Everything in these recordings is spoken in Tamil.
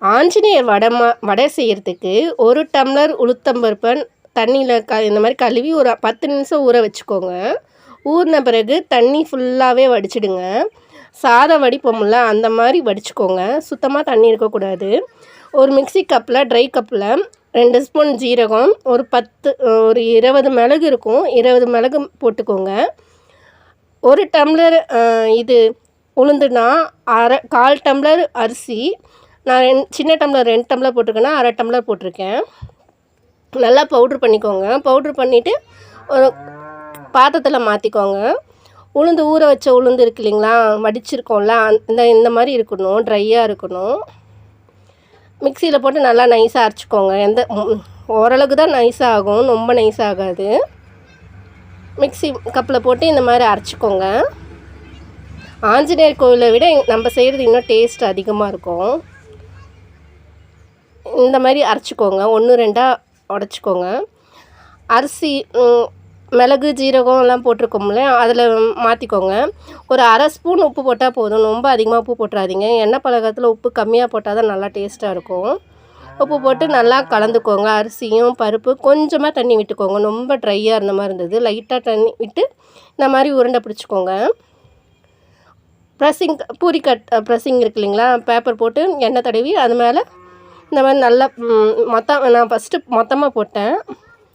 ஆஞ்சநேயர் வடமா வடை செய்கிறதுக்கு ஒரு டம்ளர் உளுத்தம்பருப்பன் தண்ணியில் க இந்த மாதிரி கழுவி ஒரு பத்து நிமிஷம் ஊற வச்சுக்கோங்க. ஊறின பிறகு தண்ணி ஃபுல்லாகவே வடிச்சிடுங்க. சாதம் வடிப்போம்ல அந்த மாதிரி வடிச்சுக்கோங்க. சுத்தமாக தண்ணி இருக்கக்கூடாது. ஒரு மிக்ஸி கப்பில் ட்ரை கப்பில் ரெண்டு ஸ்பூன் ஜீரகம் ஒரு பத்து ஒரு இருபது மிளகு இருக்கும். இருபது மிளகு போட்டுக்கோங்க. ஒரு டம்ளர் இது உளுந்துனா அரை கால் டம்ளர் அரிசி நான் ரெண் சின்ன டம்ளர் ரெண்டு டம்ளர் போட்டிருக்கேன்னா அரை டம்ளர் போட்டிருக்கேன். நல்லா பவுட்ரு பண்ணிக்கோங்க. பவுட்ரு பண்ணிவிட்டு ஒரு பாத்திரத்தில் மாற்றிக்கோங்க உளுந்து ஊற வச்ச உளுந்து இருக்கு இல்லைங்களா? வடிச்சிருக்கோம்ல இந்த இந்த மாதிரி இருக்கணும். ட்ரையாக இருக்கணும். மிக்சியில் போட்டு நல்லா நைஸாக அரைச்சிக்கோங்க. எந்த ஓரளவுக்கு தான் நைஸாக ஆகும். ரொம்ப நைஸ் ஆகாது. மிக்சி கப்பில் போட்டு இந்த மாதிரி அரைச்சிக்கோங்க. ஆஞ்சநேயர் கோவிலை விட நம்ம செய்கிறது இன்னும் டேஸ்ட் அதிகமாக இருக்கும். இந்த மாதிரி அரைச்சிக்கோங்க. ஒன்று ரெண்டாக உடச்சிக்கோங்க. அரிசி மிளகு ஜீரகம் எல்லாம் போட்டிருக்கோம்ல அதில் மாற்றிக்கோங்க ஒரு அரை ஸ்பூன் உப்பு போட்டால் போதும். ரொம்ப அதிகமாக உப்பு போட்டுறாதீங்க. எண்ணெய் பழகத்தில் உப்பு கம்மியாக போட்டால் தான் நல்லா டேஸ்ட்டாக இருக்கும். உப்பு போட்டு நல்லா கலந்துக்கோங்க. அரிசியும் பருப்பு கொஞ்சமாக தண்ணி விட்டுக்கோங்க. ரொம்ப ட்ரையாக இருந்த மாதிரி இருந்தது. லைட்டாக தண்ணி விட்டு இந்த மாதிரி உருண்டை பிடிச்சிக்கோங்க. ப்ரெஸ்ஸிங் பூரி கட் ப்ரெஸ்ஸிங் இருக்கு இல்லைங்களா? பேப்பர் போட்டு எண்ணெய் தடவி அது மேலே இந்த மாதிரி நல்லா மொத்தம் நான் ஃபஸ்ட்டு மொத்தமாக போட்டேன்.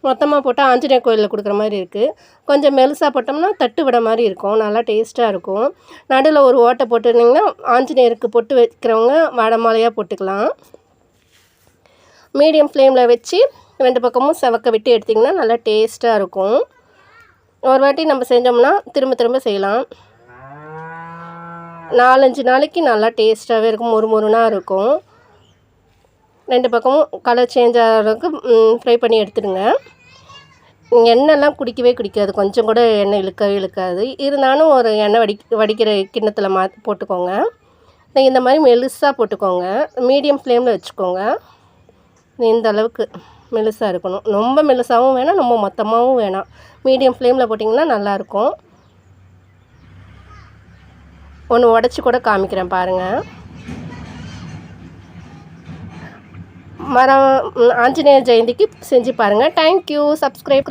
மொத்தமாக போட்டால் ஆஞ்சநேயர் கோயிலில் கொடுக்குற மாதிரி இருக்குது கொஞ்சம் மெலுசாக போட்டோம்னா தட்டு விட மாதிரி இருக்கும். நல்லா டேஸ்ட்டாக இருக்கும். நடுவில் ஒரு ஓட்டை போட்டுருந்தீங்கன்னா ஆஞ்சநேயருக்கு பொட்டு வைக்கிறவங்க வடை மாலையாக போட்டுக்கலாம். மீடியம் ஃப்ளேமில் வச்சு ரெண்டு பக்கமும் செவக்க விட்டு எடுத்திங்கன்னா நல்லா டேஸ்ட்டாக இருக்கும். ஒரு வாட்டி நம்ம செஞ்சோம்னா திரும்ப திரும்ப செய்யலாம். நாலஞ்சு நாளைக்கு நல்லா டேஸ்ட்டாகவே இருக்கும். மொறு மொறுனாக இருக்கும். ரெண்டு பக்கமும் கலர் சேஞ்ச் ஆகிற அளவுக்கு ஃப்ரை பண்ணி எடுத்துடுங்க. எண்ணெய்லாம் குடிக்கவே குடிக்காது. கொஞ்சம் கூட எண்ணெய் இழுக்கவே இழுக்காது. இருந்தாலும் ஒரு எண்ணெய் வடி வடிக்கிற கிண்ணத்தில் மா போட்டுக்கோங்க. இந்த மாதிரி மெலுசாக போட்டுக்கோங்க. மீடியம் ஃப்ளேமில் வச்சுக்கோங்க. இந்த அளவுக்கு மெலுசாக இருக்கணும். ரொம்ப மெலுசாகவும் வேணாம் ரொம்ப மொத்தமாகவும் வேணாம். மீடியம் ஃப்ளேமில் போட்டிங்கன்னா நல்லாயிருக்கும். ஒன்று உடச்சி கூட காமிக்கிறேன் பாருங்கள் மரம் ஆஞ்சநேயர் ஜெயந்திக்கு செஞ்சு பாருங்கள் தேங்க்யூ சப்ஸ்கிரைப்